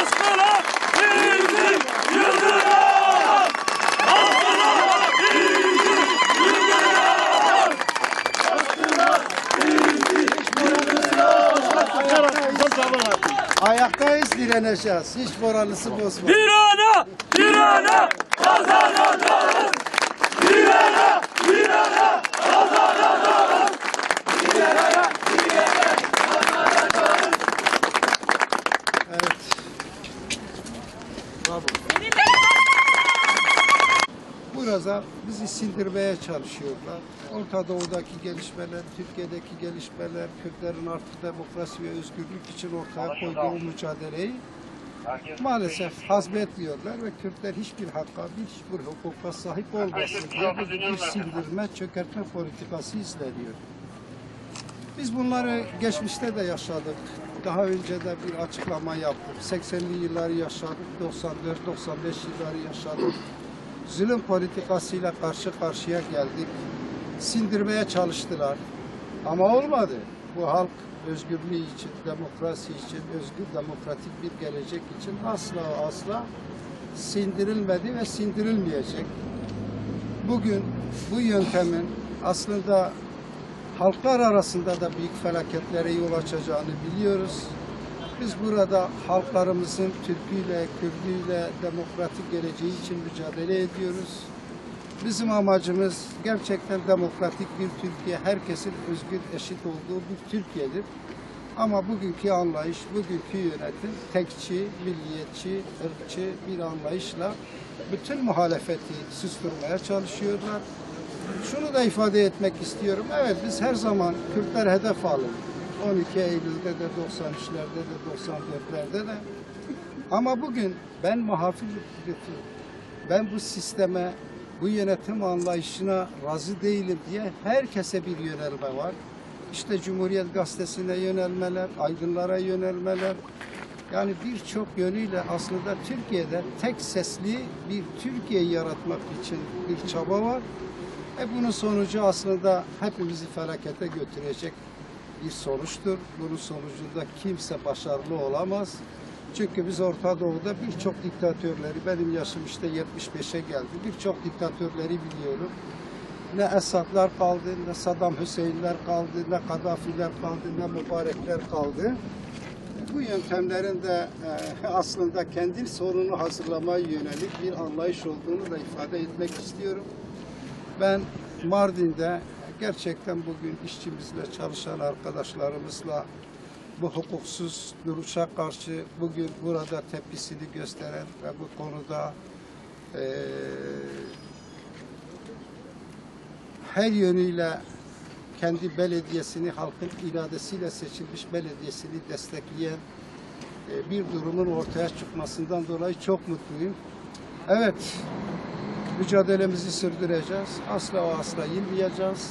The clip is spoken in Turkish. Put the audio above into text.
Askılar bizi yıldıramaz. Ayaktayız direneceğiz. Hiç moralisi bozma. Dirana, dirana, kazanacağız. Dirana, dirana, kazanacağız. Evet. Burada bizi sindirmeye çalışıyorlar. Orta Doğu'daki gelişmeler, Türkiye'deki gelişmeler, Kürtlerin artık demokrasi ve özgürlük için ortaya koyduğu mücadeleyi maalesef hazmetmiyorlar ve Kürtler hiçbir hakka, hiçbir hukuka sahip olmasın diye bir sindirme, çökertme politikası izleniyor. Biz bunları geçmişte de yaşadık. Daha önce de bir açıklama yaptık. 80'li yılları yaşadık, 94-95 yılları yaşadık. Zulüm politikasıyla karşı karşıya geldik. Sindirmeye çalıştılar. Ama olmadı. Bu halk özgürlüğü için, demokrasi için, özgür demokratik bir gelecek için asla asla sindirilmedi ve sindirilmeyecek. Bugün bu yöntemin aslında halklar arasında da büyük felaketlere yol açacağını biliyoruz. Biz burada halklarımızın Türküyle, Kürdüyle demokratik geleceği için mücadele ediyoruz. Bizim amacımız gerçekten demokratik bir Türkiye, herkesin özgür, eşit olduğu bir Türkiye'dir. Ama bugünkü anlayış, bugünkü yönetim tekçi, milliyetçi, ırkçı bir anlayışla bütün muhalefeti susturmaya çalışıyorlar. Şunu da ifade etmek istiyorum. Evet biz her zaman Kürtler hedef alır. 12 Eylül'de de 93'lerde de 94'lerde de. Ama bugün ben muhafil ben bu sisteme, bu yönetim anlayışına razı değilim diye herkese bir yönelme var. İşte Cumhuriyet Gazetesi'ne yönelmeler, aydınlara yönelmeler. Yani birçok yönüyle aslında Türkiye'de tek sesli bir Türkiye yaratmak için bir çaba var. E bunun sonucu aslında hepimizi felakete götürecek bir sonuçtur. Bunun sonucunda kimse başarılı olamaz. Çünkü biz Orta Doğu'da birçok diktatörleri, benim yaşım işte 75'e geldi, birçok diktatörleri biliyorum. Ne Esadlar kaldı, ne Saddam Hüseyinler kaldı, ne Kaddafiler kaldı, ne Mübarekler kaldı. Bu yöntemlerin de e, aslında kendi sorunu hazırlamaya yönelik bir anlayış olduğunu da ifade etmek istiyorum. Ben Mardin'de gerçekten bugün işçimizle çalışan arkadaşlarımızla bu hukuksuz duruşa karşı bugün burada tepkisini gösteren ve bu konuda eee, her yönüyle kendi belediyesini halkın iradesiyle seçilmiş belediyesini destekleyen e, bir durumun ortaya çıkmasından dolayı çok mutluyum. Evet, mücadelemizi sürdüreceğiz. Asla o asla yılmayacağız.